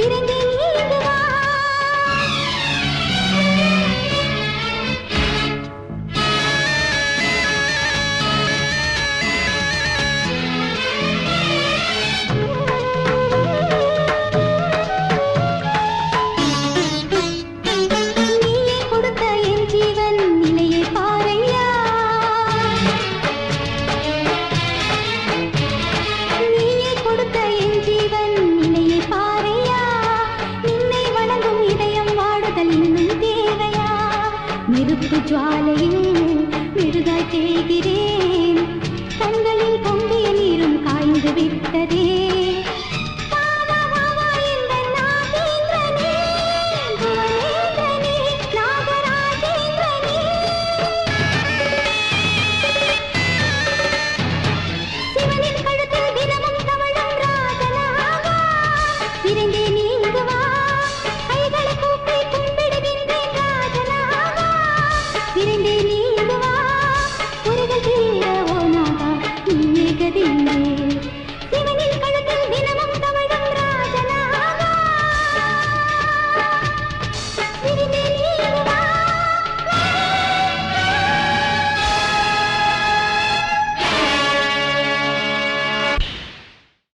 விரும்பி நெருப்பு ஜுவாலையில் மெழுகாய் தேய்கிறேன் கண்களில் பொங்கிய நீரும் காய்ந்து விட்டதே.